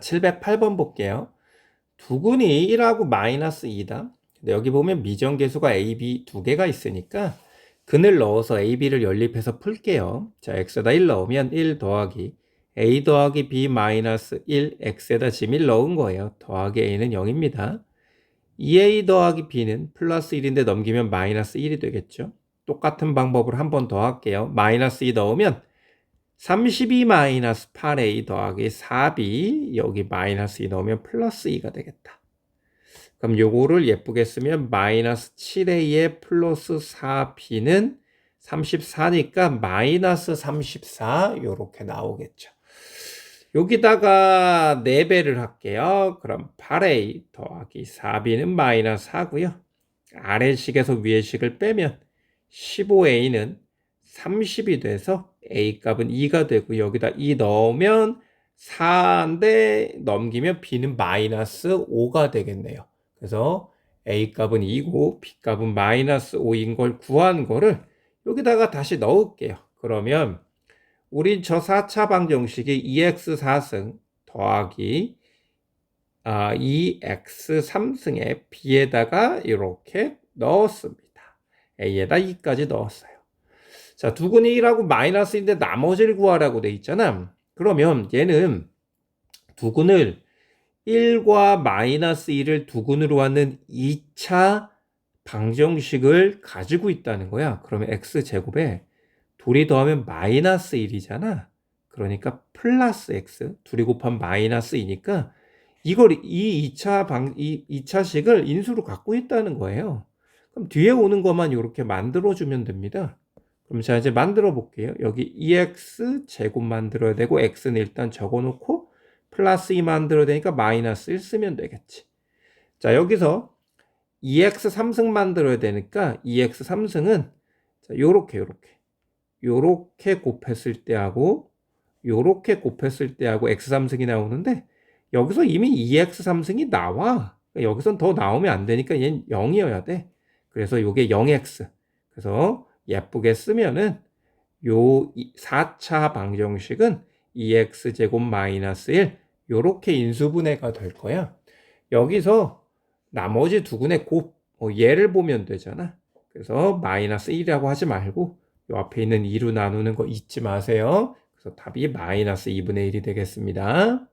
708번 볼게요. 두근이 1하고 마이너스 2다. 근데 여기 보면 미정계수가 A, B 두 개가 있으니까 근을 넣어서 A, B를 연립해서 풀게요. 자, X에다 1 넣으면 1 더하기 A 더하기 B 마이너스 1 X에다 지금 1 넣은 거예요. 더하기 A는 0입니다. 2A 더하기 B는 플러스 1인데 넘기면 마이너스 1이 되겠죠. 똑같은 방법으로 한 번 더 할게요. 마이너스 2 넣으면 32 마이너스 8A 더하기 4B 여기 마이너스 2 넣으면 플러스 2가 되겠다. 그럼 요거를 예쁘게 쓰면 마이너스 7A에 플러스 4B는 34니까 마이너스 34 요렇게 나오겠죠. 여기다가 4배를 할게요. 그럼 8A 더하기 4B는 마이너스 4고요. 아래식에서 위에식을 빼면 15A는 30이 돼서 A 값은 2가 되고 여기다 2 넣으면 4인데 넘기면 B는 마이너스 5가 되겠네요. 그래서 A 값은 2고 B 값은 마이너스 5인 걸 구한 거를 여기다가 다시 넣을게요. 그러면 우린 저 4차 방정식이 2x 4승 더하기 아, 2x 3승에 b에다가 이렇게 넣었습니다. a에다 2까지 넣었어요. 자, 두근이 1하고 마이너스인데 나머지를 구하라고 돼 있잖아. 그러면 얘는 두근을 1과 마이너스 1을 두근으로 하는 2차 방정식을 가지고 있다는 거야. 그러면 x제곱에 둘이 더하면 마이너스 1이잖아. 그러니까 플러스 x 둘이 곱한 마이너스 2니까 이걸 이 2차 방, 이 2차식을 인수로 갖고 있다는 거예요. 그럼 뒤에 오는 것만 이렇게 만들어주면 됩니다. 그럼 자 이제 만들어 볼게요. 여기 2x 제곱 만들어야 되고 x는 일단 적어 놓고 플러스 2 만들어야 되니까 마이너스 1 쓰면 되겠지. 자 여기서 2x 3승 만들어야 되니까 2x 3승은 자 요렇게 요렇게 요렇게 곱했을 때하고 요렇게 곱했을 때하고 x 3승이 나오는데 여기서 이미 2x 3승이 나와. 그러니까 여기선 더 나오면 안 되니까 얘는 0이어야 돼. 그래서 요게 0x. 그래서 예쁘게 쓰면은 요 4차 방정식은 2x 제곱 마이너스 1 요렇게 인수분해가 될 거야. 여기서 나머지 두 군의 곱 어, 얘를 보면 되잖아. 그래서 마이너스 1이라고 하지 말고 요 앞에 있는 2로 나누는 거 잊지 마세요. 그래서 답이 마이너스 2분의 1이 되겠습니다.